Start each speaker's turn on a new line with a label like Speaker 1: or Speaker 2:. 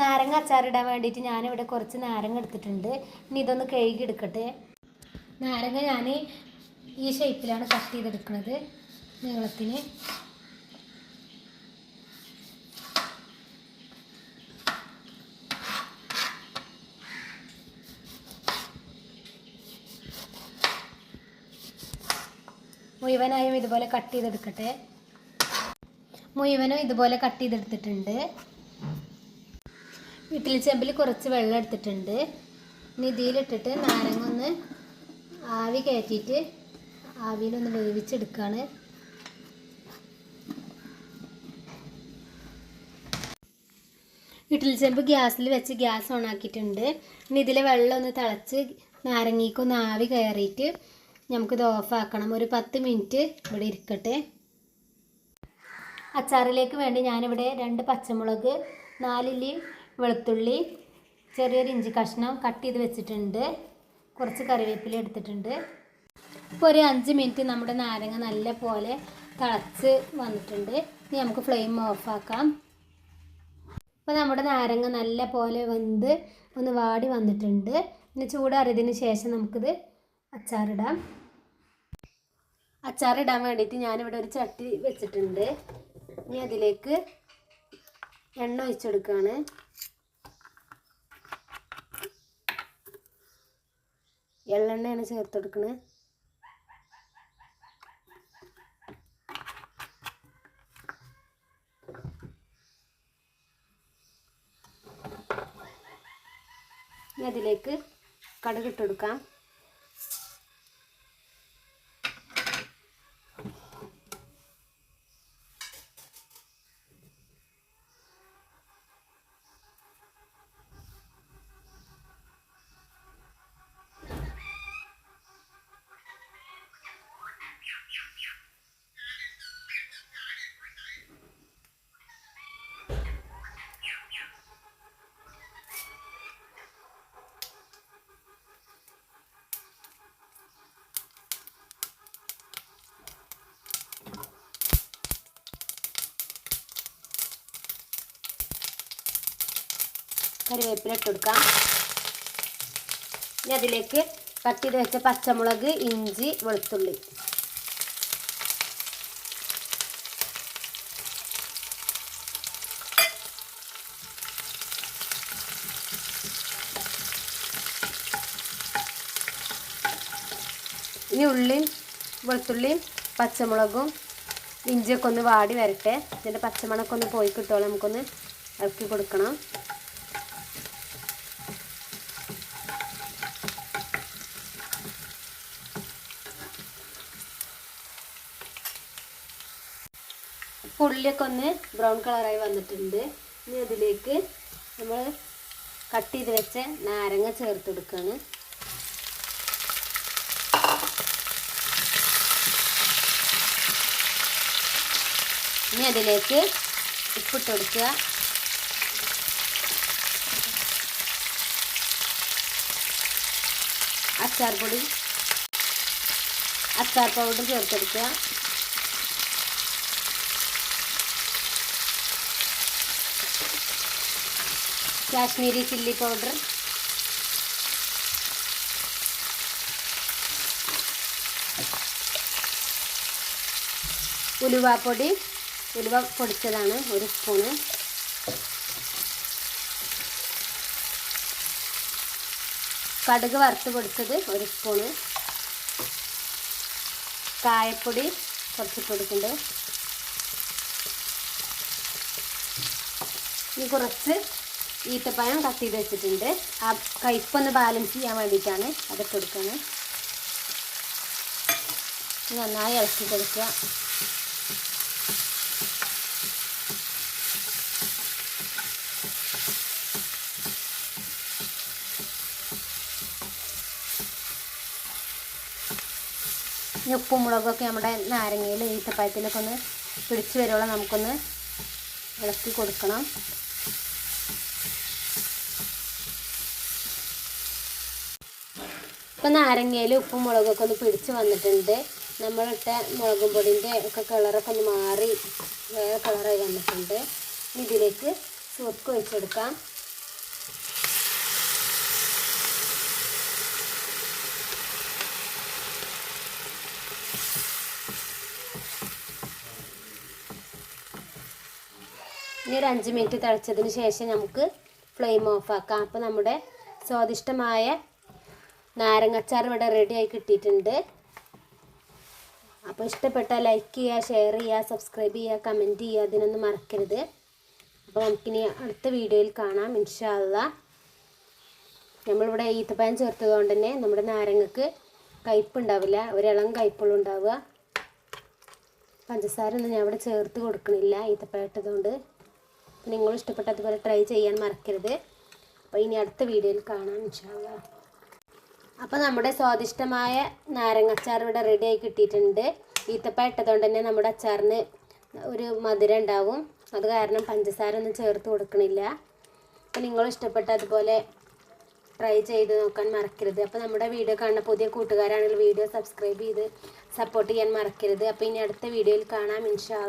Speaker 1: നാരങ്ങ അച്ചാറിടാൻ വേണ്ടിയിട്ട് ഞാനിവിടെ കുറച്ച് നാരങ്ങ എടുത്തിട്ടുണ്ട്. ഇനി ഇതൊന്ന് കഴുകി എടുക്കട്ടെ. നാരങ്ങ ഞാൻ ഈ ഷേപ്പിലാണ് കട്ട് ചെയ്തെടുക്കുന്നത് നീളത്തിന്. മുഴുവനായും ഇതുപോലെ കട്ട് ചെയ്തെടുക്കട്ടെ. മുഴുവനും ഇതുപോലെ കട്ട് ചെയ്തെടുത്തിട്ടുണ്ട്. വീട്ടിൽ ചെമ്പിൽ കുറച്ച് വെള്ളം എടുത്തിട്ടുണ്ട്. ഇനി ഇതിലിട്ടിട്ട് നാരങ്ങ ഒന്ന് ആവി കയറ്റിയിട്ട് ആവിയിലൊന്ന് വേവിച്ചെടുക്കുകയാണ് ഇഡ്ഡലി ചെമ്പ് ഗ്യാസിൽ വെച്ച് ഗ്യാസ് ഓൺ ആക്കിയിട്ടുണ്ട്. ഇനി ഇതിലെ വെള്ളം ഒന്ന് തിളച്ച് നാരങ്ങയ്ക്കൊന്ന് ആവി കയറിയിട്ട് നമുക്കിത് ഓഫാക്കണം ഒരു പത്ത് മിനിറ്റ് ഇവിടെ ഇരിക്കട്ടെ. അച്ചാറിലേക്ക് വേണ്ടി ഞാനിവിടെ രണ്ട് പച്ചമുളക് നാലില്ലി വെളുത്തുള്ളി ചെറിയൊരു ഇഞ്ചി കഷ്ണം കട്ട് ചെയ്ത് വെച്ചിട്ടുണ്ട്. കുറച്ച് കറിവേപ്പില എടുത്തിട്ടുണ്ട്. ഇപ്പോൾ ഒരു അഞ്ച് മിനിറ്റ് നമ്മുടെ നാരങ്ങ നല്ല പോലെ തിളച്ച് വന്നിട്ടുണ്ട്. ഇനി നമുക്ക് ഫ്ലെയിം ഓഫാക്കാം ഇപ്പോൾ നമ്മുടെ നാരങ്ങ നല്ല പോലെ വെന്ത് ഒന്ന് വാടി വന്നിട്ടുണ്ട്. പിന്നെ ചൂടാറിയതിന് ശേഷം നമുക്കിത് അച്ചാറിടാം. അച്ചാറിടാൻ വേണ്ടിയിട്ട് ഞാനിവിടെ ഒരു ചട്ടി വെച്ചിട്ടുണ്ട്. ഇനി അതിലേക്ക് എണ്ണ ഒഴിച്ചെടുക്കുകയാണ് എള്ളെണ്ണയാണ് ചേർത്തെടുക്കുന്നത് ഇനി അതിലേക്ക് കടുക് കറിവേപ്പില ഇട്ട് കൊടുക്കാം. ഇനി അതിലേക്ക് കട്ട് ചെയ്ത് വെച്ച പച്ചമുളക് ഇഞ്ചി വെളുത്തുള്ളി. ഇനി ഉള്ളിയും വെളുത്തുള്ളിയും പച്ചമുളകും ഇഞ്ചിയൊക്കെ ഒന്ന് വാടി വരട്ടെ. ഇതിന്റെ പച്ചമണക്കൊന്ന് പോയി കിട്ടുമല്ലോ നമുക്കൊന്ന് ഇറക്കി കൊടുക്കണം. ഉള്ളിയൊക്കെ ഒന്ന് ബ്രൗൺ കളറായി വന്നിട്ടുണ്ട്. ഇനി അതിലേക്ക് നമ്മൾ കട്ട് ചെയ്ത് വെച്ച നാരങ്ങ ചേർത്ത് കൊടുക്കുകയാണ് ഇനി അതിലേക്ക് ഉപ്പിട്ട് കൊടുക്കുക. അച്ചാർ പൊടി അച്ചാർ പൗഡർ ചേർത്തെടുക്കുക കാശ്മീരി ചില്ലി പൗഡർ. ഉലുവാപ്പൊടി ഉലുവ പൊടിച്ചതാണ് ഒരു സ്പൂണ്. കടുക് വറുത്ത് പൊടിച്ചത് ഒരു സ്പൂണ്. കായപ്പൊടി കുറച്ച് പൊടിക്കുന്നുണ്ട് ഇനി കുറച്ച് ഈത്തപ്പഴം കട്ട് ചെയ്ത് വെച്ചിട്ടുണ്ട്. ആ കയ്പ്പൊന്ന് ബാലൻസ് ചെയ്യാൻ വേണ്ടിയിട്ടാണ് അതൊക്കെ എടുക്കുന്നത് നന്നായി ഇളക്കി കൊടുക്കുക ഇനി ഉപ്പും മുളകൊക്കെ നമ്മുടെ നാരങ്ങയിൽ ഈത്തപ്പഴത്തിലൊക്കെ ഒന്ന് പിടിച്ചു വരുവോളം നമുക്കൊന്ന് ഇളക്കി കൊടുക്കണം. ഇപ്പം നാരങ്ങയിലും ഉപ്പും മുളകൊക്കെ ഒന്ന് പിടിച്ച് വന്നിട്ടുണ്ട്. നമ്മളിട്ട മുളകും പൊടിന്റെ ഒക്കെ കളറൊക്കെ ഒന്ന് മാറി വേറെ കളറായി വന്നിട്ടുണ്ട്. ഇതിലേക്ക് ചുവക്ക് ഒഴിച്ചെടുക്കാം. ഇനി ഒരു അഞ്ച് മിനിറ്റ് തിളച്ചതിന് ശേഷം നമുക്ക് ഫ്ലെയിം ഓഫാക്കാം അപ്പോൾ നമ്മുടെ സ്വാദിഷ്ടമായ നാരങ്ങച്ചാർ ഇവിടെ റെഡി ആയി കിട്ടിയിട്ടുണ്ട്. അപ്പോൾ ഇഷ്ടപ്പെട്ട ലൈക്ക് ചെയ്യുക ഷെയർ ചെയ്യുക സബ്സ്ക്രൈബ് ചെയ്യുക കമന്റ് ചെയ്യുക അതിനൊന്നും മറക്കരുത്. അപ്പോൾ നമുക്കിനി അടുത്ത വീഡിയോയിൽ കാണാം ഇൻഷാല്ല നമ്മളിവിടെ ഈത്തപ്പഴം ചേർത്തത് കൊണ്ട് തന്നെ നമ്മുടെ നാരങ്ങക്ക് കയ്പുണ്ടാവില്ല ഒരിളം കയ്പുള്ള ഉണ്ടാവുക. പഞ്ചസാര ഒന്നും ഞാൻ ഇവിടെ ചേർത്ത് കൊടുക്കണില്ല ഈത്തപ്പഴം ഇട്ടതുകൊണ്ട്. നിങ്ങൾ ഇഷ്ടപ്പെട്ട അതുപോലെ ട്രൈ ചെയ്യാൻ മറക്കരുത്. അപ്പോൾ ഇനി അടുത്ത വീഡിയോയിൽ കാണാം ഇൻഷാല്ല അപ്പോൾ നമ്മുടെ സ്വാദിഷ്ടമായ നാരങ്ങ ഇവിടെ റെഡി ആയി കിട്ടിയിട്ടുണ്ട്. ഈത്തപ്പഴം ഇട്ടതുകൊണ്ട് തന്നെ നമ്മുടെ അച്ചാറിന് ഒരു മധുരം ഉണ്ടാവും. അത് കാരണം പഞ്ചസാര ഒന്നും ചേർത്ത് കൊടുക്കണില്ല. അപ്പോൾ നിങ്ങൾ ഇഷ്ടപ്പെട്ട അതുപോലെ ട്രൈ ചെയ്ത് നോക്കാൻ മറക്കരുത്. അപ്പോൾ നമ്മുടെ വീഡിയോ കാണുന്ന പുതിയ കൂട്ടുകാരാണെങ്കിൽ വീഡിയോ സബ്സ്ക്രൈബ് ചെയ്ത് സപ്പോർട്ട് ചെയ്യാൻ മറക്കരുത്. അപ്പോൾ ഇനി അടുത്ത വീഡിയോയിൽ കാണാം. ഇൻഷാ